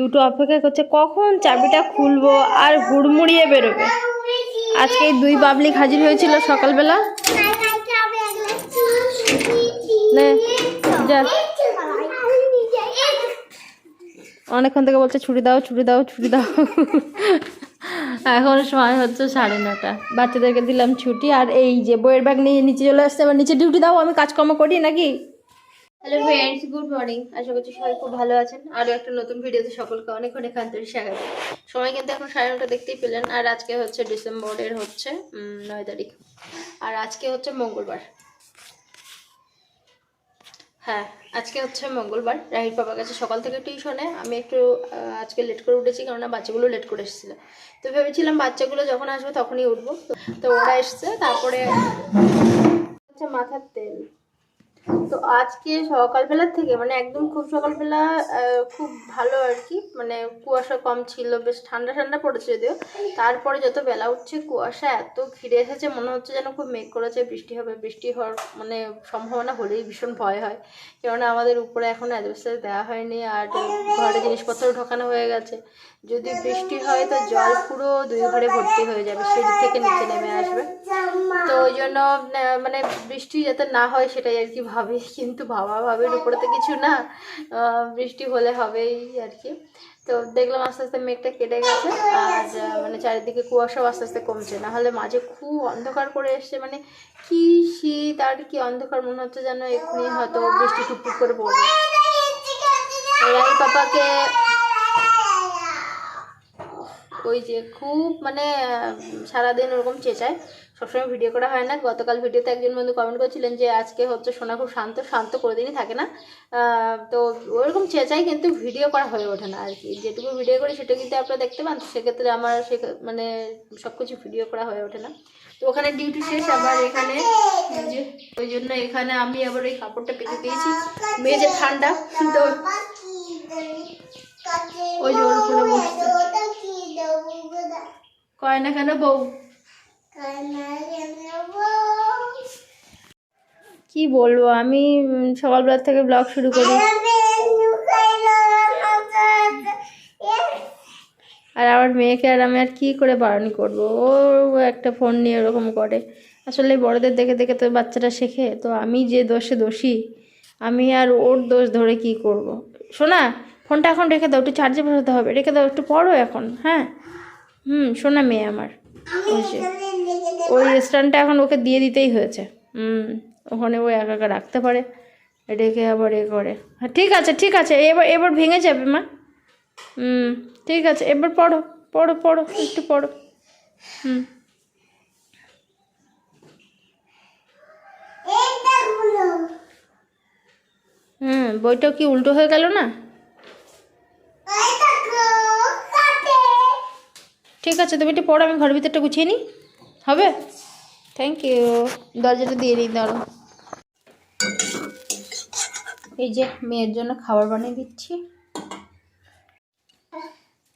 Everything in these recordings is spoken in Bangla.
দুটো অপেক্ষা করছে, কখন চাবিটা খুলবো আর হুড়মুড়িয়ে বেরোবে? আজকে দুই পাবলিক হাজির হয়েছিল সকালবেলা। অনেকক্ষণ থেকে বলছে ছুটি দাও ছুটি দাও ছুটি দাও। এখন সময় হচ্ছে সাড়ে নটা। বাচ্চাদেরকে দিলাম ছুটি, আর এই যে বইয়ের ব্যাগ নিয়ে নিচে চলে আসছে আবার নিচে ডিউটি দাও, আমি কাজকর্ম করি নাকি? হ্যালো ফ্রেন্ডস গুড মর্নিং আশা করছি সবাই খুব ভালো আছেন। আরও একটা নতুন ভিডিওতে সকলকে অনেক অনেক আন্তরিক স্বাগত। সময় কিন্তু এখন সাড়ে নটা দেখতেই পেলেন। আর আজকে হচ্ছে ডিসেম্বরের হচ্ছে নয় তারিখ। আর আজকে হচ্ছে মঙ্গলবার। হ্যাঁ আজকে হচ্ছে মঙ্গলবার। রাহির বাবার কাছে সকাল থেকে টিউশনে। আমি একটু আজকে লেট করে উঠেছি কেননা বাচ্চাগুলো লেট করে এসেছিল। তো ভেবেছিলাম বাচ্চাগুলো যখন আসবে তখনই উঠবো। তো- ওরা এসছে, তারপরে হচ্ছে মাথার তেল। তো আজকে সকালবেলার থেকে মানে একদম খুব সকালবেলা খুব ভালো আর কি মানে কুয়াশা কম ছিল, বেশ ঠান্ডা ঠান্ডা পড়েছে যদিও, তারপরে যত বেলা উঠছে, কুয়াশা এত ঘিরে এসেছে, মনে হচ্ছে যেন খুব মেঘ করেছে, বৃষ্টি হবে, বৃষ্টি হওয়ার মানে সম্ভাবনা হলেই ভীষণ ভয় হয়, কেননা আমাদের উপরে এখন অ্যাডভেস্টার দেওয়া হয়নি, আর ঘরে জিনিসপত্র ঢোকানো হয়ে গেছে যদি বৃষ্টি হয় তো জল পুরো দুই ঘরে ভর্তি হয়ে যাবে সিঁড়ি থেকে নিচে নেমে আসবে। তো ওই জন্য মানে বৃষ্টি যাতে না হয় সেটাই আর কি ভাবি কিন্তু ভাবা ভাবির উপরে তো কিছু না বৃষ্টি হলে হবেই আর কি। তো দেখলাম আস্তে আস্তে মেঘটা কেটে গেছে আর মানে চারিদিকে কুয়াশাও আস্তে আস্তে কমছে না হলে মাঝে খুব অন্ধকার করে এসছে মানে কি শীত আর কি অন্ধকার মনে হচ্ছে যেন এক্ষুনি হয়তো বৃষ্টি টুকটুক করে পড়বে। রাই পাপাকে ওই যে খুব মানে সারাদিন ওরকম চেঁচায়। সবসময় ভিডিও করা হয় না। গতকাল ভিডিওতে একজন বন্ধু কমেন্ট করছিলেন যে আজকে হচ্ছে সোনা খুব শান্ত শান্ত করে দিনই থাকে না। তো ওরকম চেঁচাই কিন্তু ভিডিও করা হয়ে ওঠে না আর কি। যেটুকু ভিডিও করি সেটা কিন্তু আপনারা দেখতে পান। তো সেক্ষেত্রে আমার সে মানে সব কিছু ভিডিও করা হয়ে ওঠে না। তো ওখানে ডিউটি শেষ আবার এখানে যে ওই জন্য এখানে আমি আবার ওই কাপড়টা পেতে দিয়েছি মেয়ে যে ঠান্ডা তো ওই যে ওর উপরে বসছে। কয় না কেন বউ? কি বলব? আমি সকালবেলা থেকে ব্লগ শুরু করি। আর আমার মেয়েকে আর আমি আর কি করে বারণ করব? ও একটা ফোন নিয়ে ওরকম করে। আসলে বড়দের দেখে দেখে তো বাচ্চাটা শেখে তো আমি যে দোষে দোষী আমি আর ওর দোষ ধরে কি করব। শোনা ফোনটা এখন রেখে দাও একটু চার্জে বসাতে হবে। রেখে দাও একটু পড়ো এখন হ্যাঁ? হুম শোনা মেয়ে আমার। ওই যে। ওই স্ট্যান্ডটা এখন ওকে দিয়ে দিতেই হয়েছে। হুম ওখানে ও একা একা রাখতে পারে। রেখে আবার এ করে। হ্যাঁ ঠিক আছে ঠিক আছে এবার এবার ভেঙে যাবে মা। হুম ঠিক আছে এবার পড়ো পড়ো পড়ো একটু পড়ো। হুম। হুম বইটা কি উল্টো হয়ে গেল না? ঠিক আছে, তুমি একটু পড়ো, আমি ঘরের ভিতরটা গুছিয়ে নিই। হবে? থ্যাংক ইউ দরজাটা দিয়ে দিই ধরো এই যে মেয়ের জন্য খাবার বানিয়ে দিচ্ছি।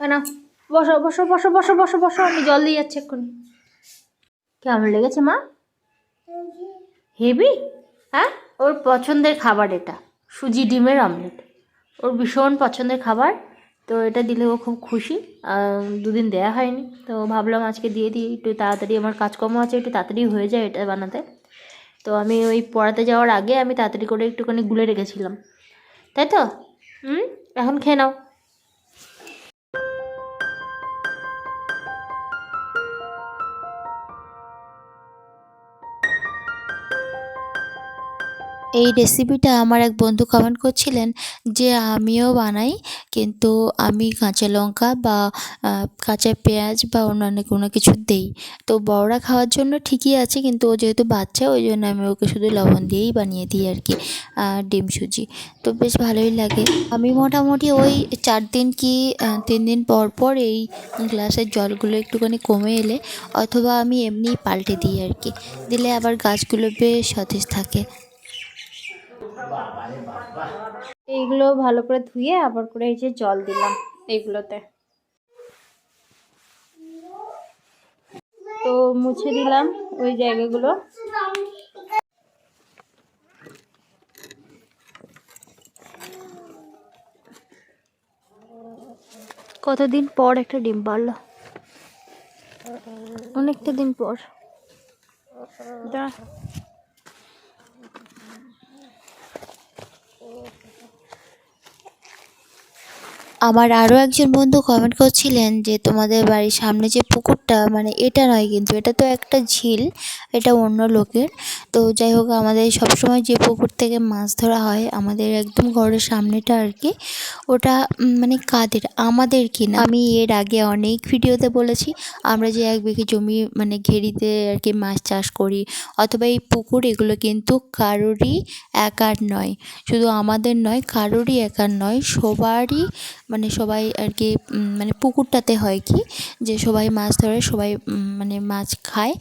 না বসো বসো বসো বসো বসো বসো, আমি জল দিয়ে যাচ্ছি এক্ষুনি। কেমন লেগেছে, মা? হেভি? হ্যাঁ? ওর পছন্দের খাবার এটা, সুজি ডিমের অমলেট। ওর ভীষণ পছন্দের খাবার। তো এটা দিলে ও খুব খুশি। দুদিন দেয়া হয়নি। তো ভাবলাম আজকে দিয়ে দিই, একটু তাড়াতাড়ি আমার কাজকর্ম আছে, একটু তাড়াতাড়ি হয়ে যায় এটা বানাতে। তো আমি ওই পড়াতে যাওয়ার আগে আমি তাড়াতাড়ি করে একটুখানি গুলে রেখেছিলাম। তাই তো? হুম? এখন খেয়ে নাও। এই রেসিপিটা আমার এক বন্ধু কমেন্ট করছিলেন যে আমিও বানাই, কিন্তু আমি কাঁচা লঙ্কা বা কাঁচা পেঁয়াজ বা অন্যান্য কোনো কিছু দেই। তো বড়রা খাওয়ার জন্য ঠিকই আছে, কিন্তু ও যেহেতু বাচ্চা, ওই জন্য আমি ওকে শুধু লবণ দিয়েই বানিয়ে দিই আর কি ডিম সুজি। তো বেশ ভালোই লাগে। আমি মোটামুটি ওই চার দিন কি তিন দিন পর পর এই গ্লাসের জলগুলো একটুখানি কমে এলে, অথবা আমি এমনিই পাল্টে দিই আর কি, দিলে আবার গাছগুলো বেশ সতেজ থাকে। এইগুলো ভালো করে ধুয়ে আবার করে এই যে জল দিলাম এইগুলোতে। তো মুছে দিলাম ওই জায়গাগুলো। কতদিন পর একটা ডিম পারল অনেকটা দিন পর। দাঁড়া আমার আরও একজন বন্ধু কমেন্ট করছিলেন যে, তোমাদের বাড়ির সামনে যে পুকুরটা মানে এটা নয় কিন্তু, এটা তো একটা ঝিল, এটা অন্য লোকের। তো যাই হোক, আমাদের সবসময় যে পুকুর থেকে মাছ ধরা হয়, আমাদের একদম ঘরের সামনেটা আর কি, ওটা মানে কাদের, আমাদের কি না আমি এর আগে অনেক ভিডিওতে বলেছি, আমরা যে এক বিঘে জমি মানে ঘেরিতে আর কি মাছ চাষ করি, অথবা এই পুকুর এগুলো কিন্তু কারোরই একার নয়। শুধু আমাদের নয়, কারোরই একার নয়, সবারই মানে সবাই আর কি মানে পুকুরটাতে হয় কি, যে সবাই মাছ ধরে, সবাই মানে মাছ খায়।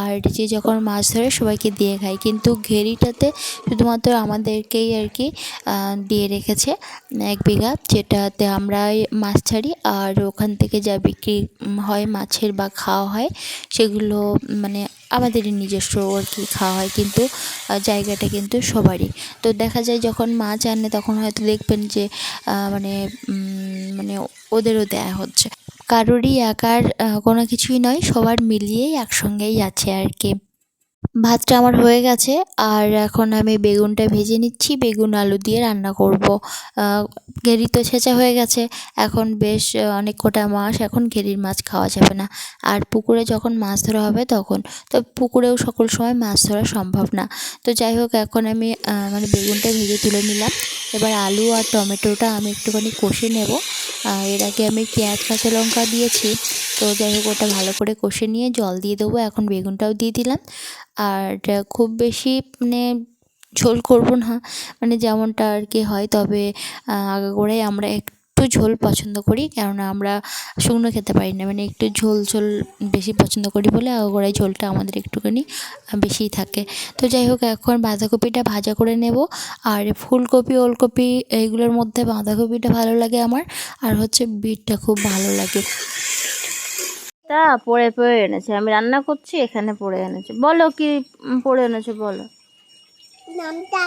আর যে যখন মাছ ধরে, সবাইকে দিয়ে খায়। কিন্তু ঘেরিটাতে শুধুমাত্র আমাদেরকেই আর কি দিয়ে রেখেছে এক বিঘা, যেটাতে আমরা মাছ ছাড়ি। আর ওখান থেকে যা বিক্রি হয় মাছের বা খাওয়া হয়, সেগুলো মানে আমাদেরই নিজস্ব আর কি খাওয়া হয় কিন্তু জায়গাটা কিন্তু সবারই। তো দেখা যায় যখন মাছ আনে তখন হয়তো দেখবেন যে মানে মানে ওদেরও দেয়া হচ্ছে। কারোরই একার কোনো কিছুই নয়, সবার মিলিয়েই একসঙ্গেই আছে আর কি। ভাতটা আমার হয়ে গেছে, আর এখন আমি বেগুনটা ভেজে নিচ্ছি, বেগুন, আলু দিয়ে রান্না করব। গেরি তো ছেঁচা হয়ে গেছে, এখন বেশ অনেক কটা মাস এখন গেরির মাছ খাওয়া যাবে না। আর পুকুরে যখন মাছ ধরা হবে তখন, তো পুকুরেও সকল সময় মাছ ধরা সম্ভব না। তো যাই হোক, এখন আমি মানে বেগুনটা ভেজে তুলে নিলাম। এবার আলু আর টমেটোটা আমি একটুখানি কষে নেব। আহ, এর আগে আমি পেঁয়াজ কাঁচা লঙ্কা দিয়েছি। তো যাই হোক ওটা ভালো করে কষে নিয়ে জল দিয়ে দেবো। এখন বেগুনটাও দিয়ে দিলাম। আর খুব বেশি মানে ঝোল করব না। মানে যেমনটা আর কি হয় তবে আগাগোড়াই আমরা একটু ঝোল পছন্দ করি কেননা আমরা শুকনো খেতে পারি না। মানে একটু ঝোল ঝোল বেশি পছন্দ করি বলে আগাগোড়াই ঝোলটা আমাদের একটুখানি বেশিই থাকে। তো যাই হোক এখন বাঁধাকপিটা ভাজা করে নেব। আর ফুলকপি ওলকপি এইগুলোর মধ্যে বাঁধাকপিটা ভালো লাগে আমার। আর হচ্ছে বিটটা খুব ভালো লাগে। তা পড়ে পড়ে এনেছে। আমি রান্না করছি এখানে পড়ে এনেছে। বলো কি পড়ে এনেছে বলো। নামটা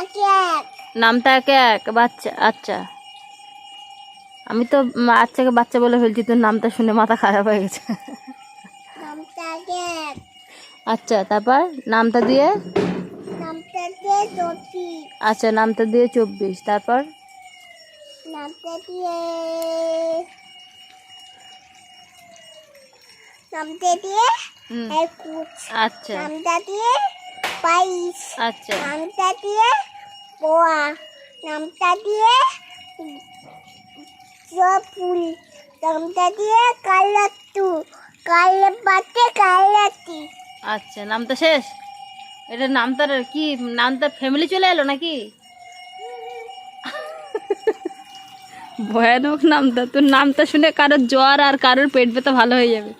নামটা এক এক। বাচ্চা আচ্ছা। আমি তো আচ্ছাকে বাচ্চা বলে ফেলছি তোর নামটা শুনে মাথা খারাপ হয়ে গেছে। আচ্ছা তারপর নামটা দিয়ে? আচ্ছা নামটা দিয়ে চব্বিশ তারপর? নামটা দিয়ে নামটা দিয়ে হুম, আচ্ছা। নামটা দিয়ে বাইশ। আচ্ছা। নামটা দিয়ে পোয়া নামটা দিয়ে জপুল নামটা দিয়ে কালাতু কালে পাতে কালাতি আচ্ছা নামটা শেষ? এটা নামটার কি নামটা ফ্যামিলি চলে এলো নাকি? ভয়ানক নামটা তোর নামটা শুনে কারোর জ্বর আর কারোর পেট ব্যথা ভালো হয়ে যাবে।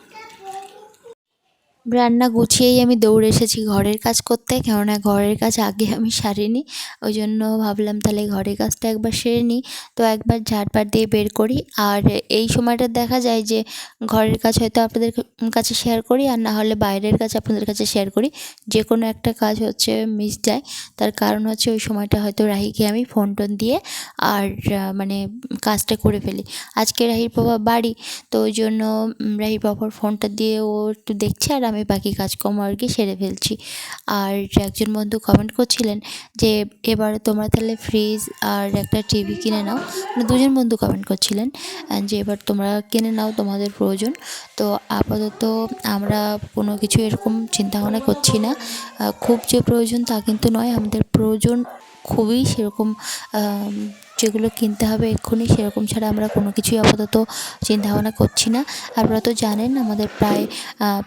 রান্না গুছিয়েই আমি দৌড়ে এসেছি ঘরের কাজ করতে, কেননা ঘরের কাজ আগে আমি সারিনি। ওই জন্য ভাবলাম তাহলে ঘরের কাজটা একবার সেরে নিই। তো একবার ঝাড়পাট দিয়ে বের করি। আর এই সময়টা দেখা যায় যে ঘরের কাজ হয়তো আপনাদের কাছে শেয়ার করি, আর না হলে বাইরের কাজ আপনাদের কাছে শেয়ার করি। যে কোনো একটা কাজ হচ্ছে মিস যায়। তার কারণ হচ্ছে ওই সময়টা হয়তো রাহিকে আমি ফোন টোন দিয়ে আর মানে কাজটা করে ফেলি। আজকে রাহির বাবা বাড়ি, তো ওই জন্য রাহির বাবার ফোনটা দিয়ে ও একটু দেখছে আর বাকি কাজকর্ম আর কি সেরে ফেলছি। আর একজন বন্ধু কমেন্ট করছিলেন যে এবারে তোমরা তাহলে ফ্রিজ আর একটা টিভি কিনে নাও। মানে দুজন বন্ধু কমেন্ট করছিলেন যে এবার তোমরা কিনে নাও তোমাদের প্রয়োজন। তো আপাতত আমরা কোনো কিছু এরকম চিন্তাভাবনা করছি না। খুব যে প্রয়োজন তা কিন্তু নয় আমাদের প্রয়োজন খুবই সেরকম আম, যেগুলো কিনতে হবে এক্ষুনি, সেরকম ছাড়া আমরা কোনো কিছুই আপাতত চিন্তাভাবনা করছি না। আপনারা তো জানেন আমাদের প্রায়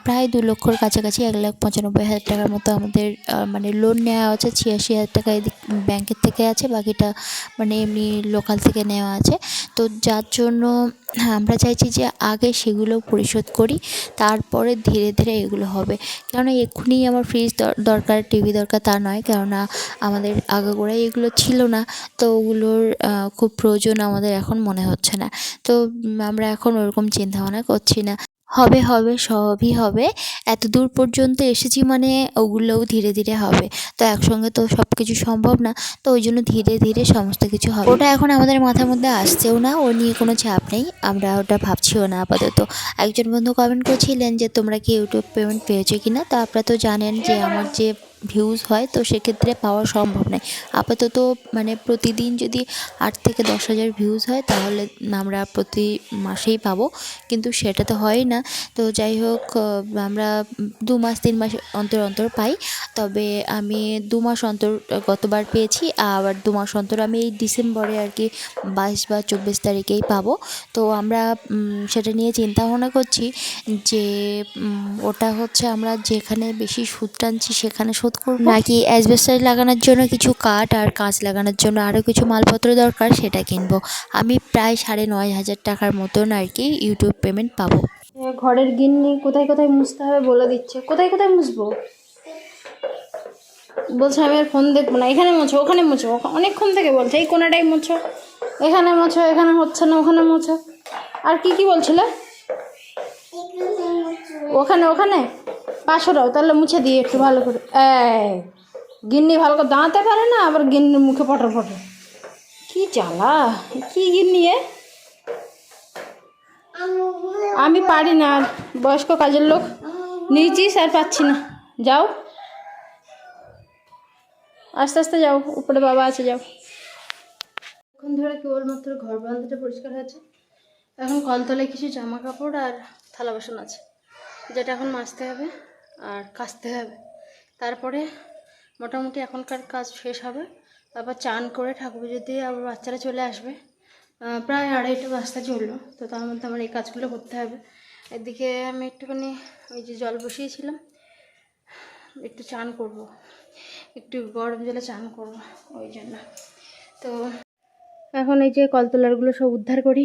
প্রায় দু লক্ষর কাছাকাছি এক লাখ পঁচানব্বই হাজার টাকার মতো আমাদের মানে লোন নেওয়া আছে ছিয়াশি হাজার টাকা এদিক ব্যাংকের থেকে আছে, বাকিটা মানে এমনি লোকাল থেকে নেওয়া আছে। তো যার জন্য আমরা চাইছি যে আগে সেগুলো পরিশোধ করি, তারপরে ধীরে ধীরে এগুলো হবে। কেননা এক্ষুনি আমার ফ্রিজ দরকার টিভি দরকার তা নয়, কেননা আমাদের আগে আগাগোড়াই এগুলো ছিল না, তো ওগুলোর খুব প্রয়োজন আমাদের এখন মনে হচ্ছে না। তো আমরা এখন ওরকম চিন্তা ভাবনা করছি না। হবে হবে, সবই হবে। এত দূর পর্যন্ত এসেছি মানে ওগুলোও ধীরে ধীরে হবে। তো একসঙ্গে তো সব কিছু সম্ভব না, তো ওই জন্য ধীরে ধীরে সমস্ত কিছু হবে। ওটা এখন আমাদের মাথার মধ্যে আসছেও না, ও নিয়ে কোনো চাপ নেই, আমরা ওটা ভাবছিও না আপাতত। একজন বন্ধু কমেন্ট করছিলেন যে, তোমরা কি ইউটিউব পেমেন্ট পেয়েছ কি না তো আপনারা তো জানেন যে, আমার যে ভিউজ হয়, তো সেক্ষেত্রে পাওয়া সম্ভব নয়। আপাতত মানে প্রতিদিন যদি আট থেকে দশ হাজার ভিউজ হয়, তাহলে আমরা প্রতি মাসেই পাবো। কিন্তু সেটা তো হয় না। তো যাই হোক আমরা দু মাস, তিন মাস অন্তর অন্তর পাই। তবে আমি দু মাস অন্তর গতবার পেয়েছি, আবার দু মাস অন্তর আমি এই ডিসেম্বরে আর কি বাইশ বা চব্বিশ তারিখেই পাবো। তো আমরা সেটা নিয়ে চিন্তা ভাবনা করছি যে ওটা হচ্ছে আমরা যেখানে বেশি সুদ টানছি সেখানে শোধ করব? নাকি অ্যাসবেস্টার লাগানোর জন্য কিছু কাঠ আর কাঁচ লাগানোর জন্য আরও কিছু মালপত্র দরকার সেটা কিনবো। আমি প্রায় সাড়ে নয় হাজার টাকার মতন আর কি ইউটিউব পেমেন্ট পাবো। ঘরের গিন্নি কোথায় কোথায় মুছতে হবে বলে দিচ্ছে। কোথায় কোথায় মুছবো? বলছে আমি আর ফোন দেখব না। এখানে মোছো ওখানে মোছো অনেকক্ষণ থেকে বলছে এই কোনাটাই মোছো। এখানে মোছো এখানে হচ্ছে না ওখানে মোছো। আর কি কি বলছিলে? ওখানে ওখানে? পাশরাও তাহলে মুছে দিয়ে একটু ভালো করে। গিন্নি ভালো করে দাঁড়াতে পারে না, আবার গিন্নির মুখে পটর পটর। কি জ্বালা, কি গিন্নি এ? আমি পারি না, আর বয়স্ক কাজের লোক নিয়েছিস আর পাচ্ছি না। যাও। আস্তে আস্তে যাও, উপরে বাবা আছে, যাও। এখন ধরে কেবলমাত্র ঘর বারান্দাটা পরিষ্কার হয়েছে। এখন কলতলায় কিছু জামা কাপড় আর থালা বাসন আছে, যেটা এখন মাজতে হবে। আর কাচতে হবে। তারপরে মোটামুটি এখনকার কাজ শেষ হবে। তারপর চান করে ঠাকুর দিয়ে আবার বাচ্চারা চলে আসবে। প্রায় আড়াইটা বাজতে চলল। তো তার মধ্যে আমার এই কাজগুলো করতে হবে। এদিকে আমি একটুখানি ওই যে জল বসিয়েছিলাম। একটু চান করব। একটু গরম জলে চান করব ওই জন্য। তো এখন এই যে কলতলারগুলো সব উদ্ধার করি।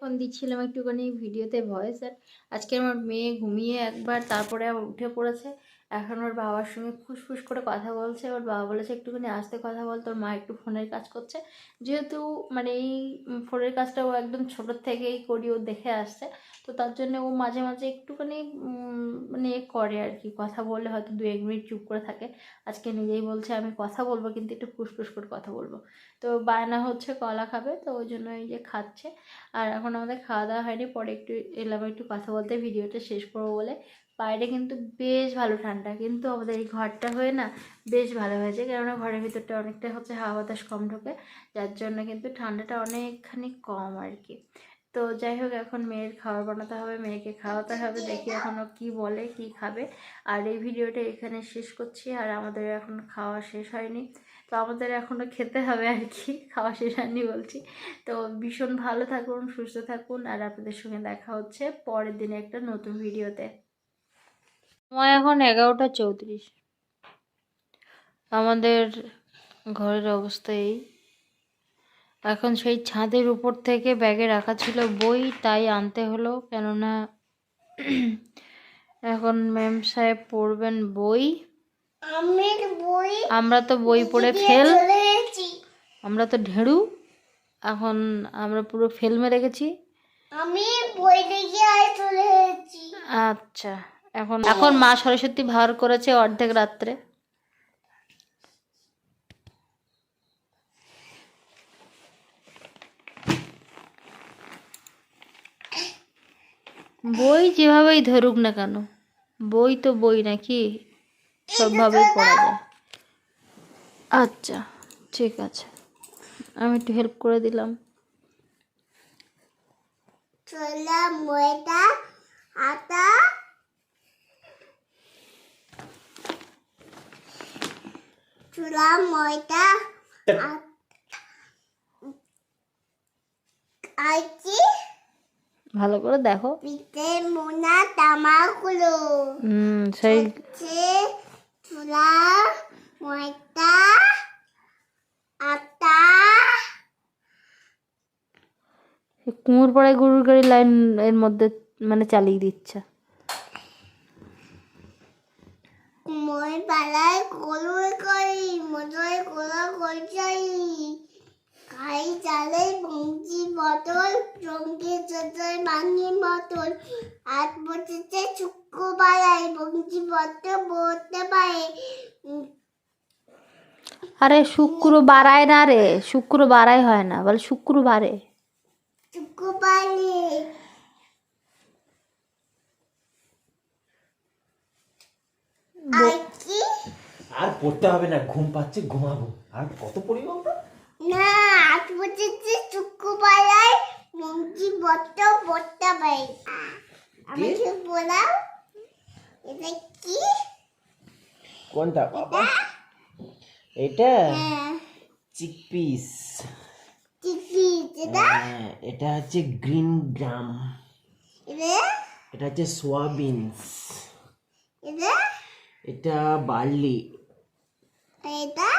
এখন দিচ্ছিলাম একটুখানি ভিডিওতে ভয়েস আর আজকে আমার মেয়ে ঘুমিয়ে একবার তারপরে উঠে পড়েছে। এখন ওর বাবার সঙ্গে ফুসফুস করে কথা বলছে, ওর বাবা বলেছে একটুখানি আসতে কথা বল, তোর মা একটু ফোনের কাজ করছে। যেহেতু মানে এই ফোনের কাজটা ও একদম ছোটোর থেকেই করি, ও দেখে আসছে, তো তার জন্য ও মাঝে মাঝে একটুখানি মানে এ করে আর কি, কথা বলে হয়তো দু এক মিনিট চুপ করে থাকে। আজকে নিজেই বলছে আমি কথা বলব, কিন্তু একটু ফুসফুস করে কথা বলব। তো বায়না হচ্ছে, কলা খাবে, তো ওই জন্য এই যে খাচ্ছে। আর এখন আমাদের খাওয়া দাওয়া হয়নি, পরে একটু এলাম একটু কথা বলতে, ভিডিওটা শেষ করব বলে। বাইরে কিন্তু বেশ ভালো ঠান্ডা। কিন্তু আমাদের এই ঘরটা হয়ে না বেশ ভালো হয়েছে। কেননা ঘরের ভিতরটা অনেকটা হচ্ছে হাওয়া বাতাস কম ঢোকে, যার জন্য কিন্তু ঠান্ডাটা অনেকখানি কম আর কি তো যাই হোক, এখন মেয়ের খাবার বানাতে হবে, মেয়েকে খাওয়াতে হবে, দেখি এখনও কি বলে, কি খাবে। আর এই ভিডিওটা এখানে শেষ করছি, আর আমাদের এখন খাওয়া শেষ হয়নি। তো আমাদের এখনও খেতে হবে আর কি খাওয়া শেষ হয়নি বলছি। তো ভীষণ ভালো থাকুন, সুস্থ থাকুন, আর আপনাদের সঙ্গে দেখা হচ্ছে পরের দিনে একটা নতুন ভিডিওতে। সময় এখন এগারোটা চৌত্রিশ। আমাদের ঘরের অবস্থা এই। এখন সেই ছাদের উপর থেকে ব্যাগে রাখা ছিল বই তাই আনতে হলো। কেননা এখন ম্যাম সাহেব পড়বেন বই। বই আমরা তো বই পড়ে ফেল। আমরা তো ঢেড়ু। এখন আমরা পুরো ফেল মেরে গেছি। আমি বই দেখে চলে আচ্ছা। এখন এখন মা সরস্বতী ভার করেছে অর্ধেক রাত্রে। বই যেভাবেই ধরুক না কেন বই তো বই নাকি? সবভাবেই পড়া যায়। আচ্ছা ঠিক আছে। আমি একটু হেল্প করে দিলাম। ছোলা ময়দা আটা ছোলা ময়দা আ- আর কি ভালো করে দেখো। পিঠে মোনা তামাগুলো হুম সেই ছোলা ময়দা আটা। কুমোর পাড়ায় গরুর গাড়ি লাইন এর মধ্যে মানে চালিয়ে দিচ্ছে। মই পালাই কলুই করি মজয় কলা করি আই চালের বংশী বটল রঙে চাচার বাঙি বটল আট বছরতে শুক্রবার আই বংশী বটল বলতে পারে। আরে শুক্রবারায় না রে শুক্রবারায় হয় না বলে শুক্রবারে। শুক্রবারে। আর কি আর পড়তে হবে না ঘুম পাচ্ছে ঘুমাবো। আর কত পড়ি বলতো না আট বছরতে শুক্রবার আই বংশী বটল বলতে পারে আমাকে বলাও এটা কি? কোনটা বাবা? এটা হ্যাঁ। চিকপিস এটা? হ্যাঁ, এটা হচ্ছে গ্রিন গ্রাম। এটা? এটা হচ্ছে সোয়াবিনস। এটা বার্লি এটা?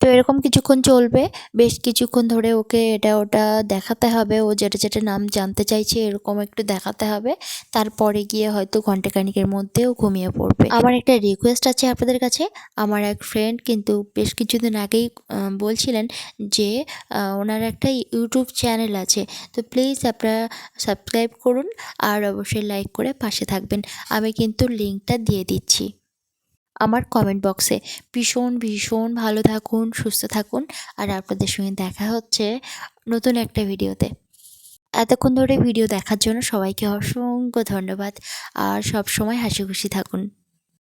তো এরকম কিছুক্ষণ চলবে বেশ কিছুক্ষণ ধরে ওকে এটা ওটা দেখাতে হবে ও যেটা যেটা নাম জানতে চাইছে এরকম একটু দেখাতে হবে তারপরে গিয়ে হয়তো ঘন্টাখানিকের মধ্যে ও ঘুমিয়ে পড়বে। আমার একটা রিকোয়েস্ট আছে আপনাদের কাছে আমার এক ফ্রেন্ড কিন্তু বেশ কিছুদিন আগেই বলছিলেন যে ওনার একটা ইউটিউব চ্যানেল আছে তো প্লিজ আপনারা সাবস্ক্রাইব করুন আর অবশ্যই লাইক করে পাশে থাকবেন। আমি কিন্তু লিঙ্কটা দিয়ে দিচ্ছি। আমার কমেন্ট বক্সে ভীষণ ভীষণ ভালো থাকুন, সুস্থ থাকুন। আর আপনাদের সঙ্গে দেখা হচ্ছে নতুন একটা ভিডিওতে। এতক্ষণ ধরে ভিডিও দেখার জন্য সবাইকে অসংখ্য ধন্যবাদ। আর সব সময় হাসি খুশি থাকুন।